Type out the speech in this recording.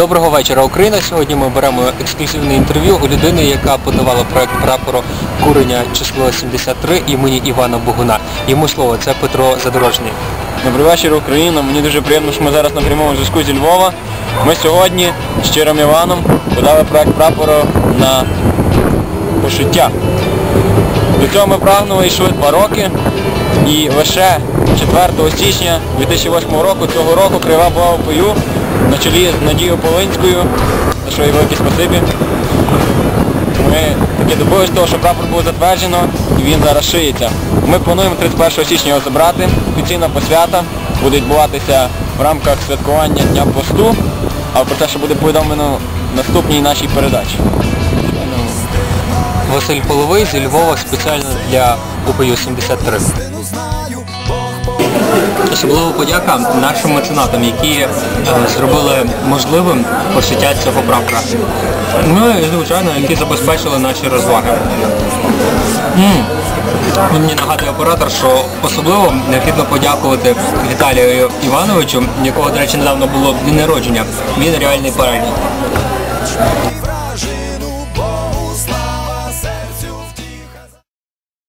Доброго вечора, Україна. Сьогодні ми беремо ексклюзивне інтерв'ю у людини, яка подавала проект прапору курення число 73 імені Івана Богуна. Йому слово, це Петро Задорожній. Добрий вечір, Україна. Мені дуже приємно, що ми зараз на прямому зв'язку зі Львова. Ми сьогодні з Щирим Іваном подали проект прапору на пошиття. До цього ми прагнули йшли два роки. І лише 4 січня 2008 року цього року Крива була в бою на чолі з Надією Полинською, за що їй велике спасибі. Ми таки добилися того, що прапор був затверджено і він зараз шиється. Ми плануємо 31 січня його забрати. Офіційна посвята буде відбуватися в рамках святкування Дня посту, а про те, що буде повідомлено в наступній нашій передачі. Василь Половий зі Львова спеціально для УПЮ 73. Особлива подяка нашим меценатам, які е, зробили можливим пошиття цього прапора. Ну і звичайно, які забезпечили наші розваги. Мені нагадує оператор, що особливо необхідно подякувати Віталію Івановичу, якого, до речі, недавно було день народження. Він реальний перелік.